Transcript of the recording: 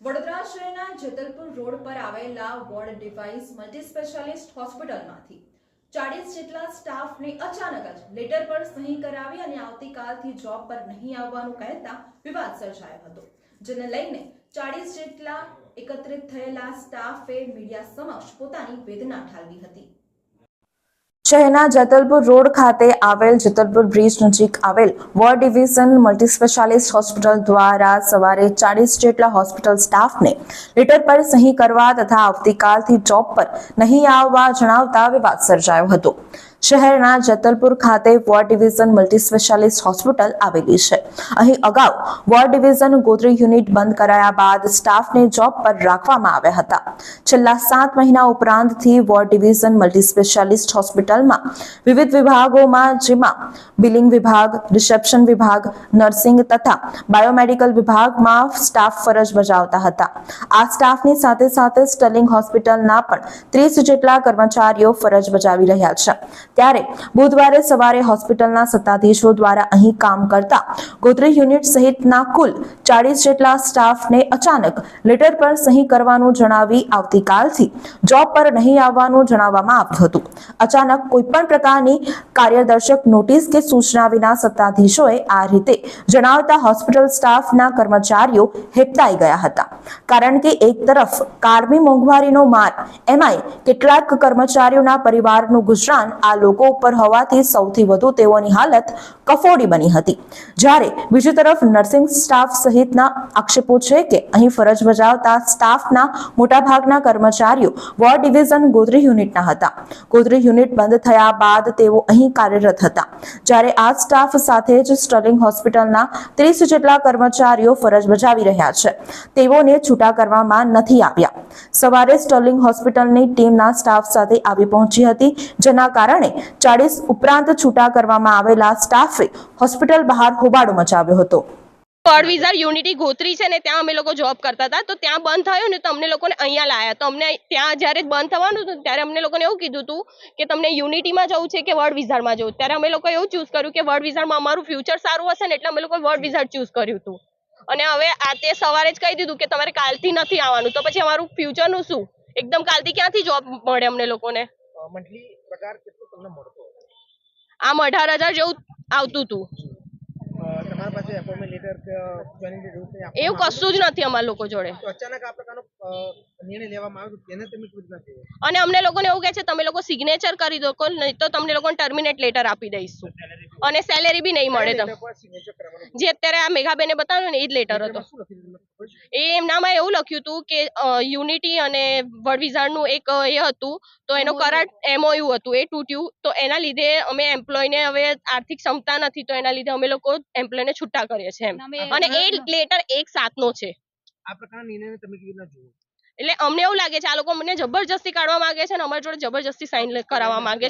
વડોદરા શહેરના જેતલપુર રોડ પર આવેલા વોર્ડ ડિવાઇસ મલ્ટી સ્પેશિયાલિસ્ટ હોસ્પિટલમાંથી ચાળીસ જેટલા સ્ટાફને અચાનક જ લેટર પર સહી કરાવી અને આવતીકાલથી જોબ પર નહીં આવવાનું કહેતા વિવાદ સર્જાયો હતો, જેને લઈને ચાળીસ જેટલા એકત્રિત થયેલા સ્ટાફે મીડિયા સમક્ષ પોતાની વેદના ઠાલવી હતી. શહેરના જેતલપુર રોડ ખાતે આવેલ જેતલપુર બ્રિજ નજીક આવેલ ward division multi specialist hospital દ્વારા સવારે ચાલીસ જેટલા હોસ્પિટલ સ્ટાફને લેટર પર સહી કરવા તથા આવતીકાલથી જોબ પર નહીં આવવા જણાવતા વિવાદ સર્જાયો હતો. શહેરના જેતલપુર ખાતે ward division multi specialist hospital આવેલી છે. અહીં અગાઉ વોર્ડ ડિવિઝન ગોત્રી યુનિટ બંધ કરાયા બાદ સ્ટાફને જોબ પર રાખવામાં આવ્યા હતા. છેલ્લા સાત મહિના ઉપરાંતથી વોર્ડ ડિવિઝન મલ્ટી સ્પેશિયાલિસ્ટ હોસ્પિટલમાં વિવિધ વિભાગોમાં, જેમાં બિલિંગ વિભાગ, રિસેપ્શન વિભાગ, નર્સિંગ તથા બાયોમેડિકલ વિભાગમાં સ્ટાફ ફરજ બજાવતા હતા. આ સ્ટાફની સાથે સાથે સ્ટર્લિંગ હોસ્પિટલના પણ ત્રીસ જેટલા કર્મચારીઓ ફરજ બજાવી રહ્યા છે. ત્યારે બુધવારે સવારે હોસ્પિટલના સત્તાધીશો દ્વારા અહીં કામ કરતા ગોત્રી યુનિટ સહિતના કુલ ચાળીસ જેટલા સ્ટાફને અચાનક લેટર પર સહી કરવાનું જણાવી આવતીકાલથી જોબ પર નહીં આવવાનું જણાવવામાં આવ્યું હતું. અચાનક કોઈપણ પ્રકારની કાર્યદર્શક નોટિસ કે સૂચના વિના સત્તાધીશોએ આ રીતે જણાવતા હોસ્પિટલ સ્ટાફના કર્મચારીઓ હેપતાઈ ગયા હતા. કારણ કે એક તરફ કારમી મોંઘવારીનો માર, એમાંય કેટલાક કર્મચારીઓના પરિવારનું ગુજરાન આ લોકો ઉપર હોવાથી સૌથી વધુ તેઓની હાલત કફોડી બની હતી. જ્યારે બીજી તરફ નર્સિંગ સ્ટાફ સહિતના આક્ષેપો છે કે અહીં ફરજ બજાવતા સ્ટાફના મોટાભાગના કર્મચારીઓ વોર્ડ ડિવિઝન ગોધરી યુનિટના હતા. ગોધરી યુનિટ બંધ થયા બાદ તેઓ અહીં કાર્યરત હતા. જ્યારે આ સ્ટાફ સાથે જ સ્ટર્લિંગ હોસ્પિટલના ત્રીસ જેટલા કર્મચારીઓ ફરજ બજાવી રહ્યા છે. તેઓને છૂટા કરવામાં નથી આવ્યા. સવારે સ્ટર્લિંગ હોસ્પિટલની ટીમના સ્ટાફ સાથે આવી પહોંચી હતી, જેના કારણે ચાળીસ ઉપરાંત છૂટા કરવામાં આવેલા સ્ટાફે હોસ્પિટલ બહાર હોબાળો મચાવ્યો હતો. વર્ડ યુનિટી ગોત્રી છે ને ત્યાં અમે લોકો જોબ કરતા હતા. તો ત્યાં બંધ થયું ને તો અમને લોકોને અહીંયા લાયા. તો અમને ત્યાં જ્યારે બંધ થવાનું હતું ત્યારે અમને લોકોને એવું કીધું હતું કે તમને યુનિટીમાં જવું છે કે વર્ડ વિઝારમાં જવું? ત્યારે અમે લોકો એવું ચૂઝ કર્યું કે વર્ડ વિઝારમાં અમારું ફ્યુચર સારું હશે ને એટલે અમે લોકો વર્ડ વિઝાર ચૂઝ કર્યું હતું અને હવે આ તે સવારે જ કહી દીધું કે તમારે કાલથી નથી આવવાનું. તો પછી અમારું ફ્યુચરનું શું? એકદમ કાલથી ક્યાંથી જોબ મળે અમને લોકોને? મંથલી પગાર તમને મળતો આમ અઢાર હજાર જેવું આવતું હતું. તમારા પાસે એપોઇન્ટમેન્ટ લેટર જોઈનિંગ લેટર એવું કશું જ નથી અમારા લોકો જોડે. અચાનક આ પ્રકારનો નિર્ણય લેવામાં આવ્યો તેને તમે કેવી રીતે? અને અમને લોકોને એવું કહે છે તમે લોકો સિગ્નેચર કરી દો કોલ નહીં તો તમને લોકોને ટર્મિનેટ લેટર આપી દઈશું. અને સેલેરી બી નહીં મળે તમને. જે અત્યારે આ મેઘાબેને બતાવ્યું ને એ જ લેટર હતો. એ એમનામાં એવું લખ્યું હતું કે યુનિટી અને વડવિઝાણનું એક એ હતું તો એનો કરાર એમઓયુ હતું એ તૂટ્યું તો એના લીધે અમે એમ્પ્લોયને હવે આર્થિક ક્ષમતા નથી તો એના લીધે અમે લોકો એમ્પ્લોયને છૂટા કરીએ છીએ એમ. અને એ લેટર એક સાતનો છે. આ પ્રકારના નિર્ણયને તમે કેવી રીતના જુઓ? એટલે અમને એવું લાગે છે આ લોકો મને જબરજસ્તી કાઢવા માંગે છે અને અમારી જોડે જબરજસ્તી સાઇન કરાવવા માંગે છે.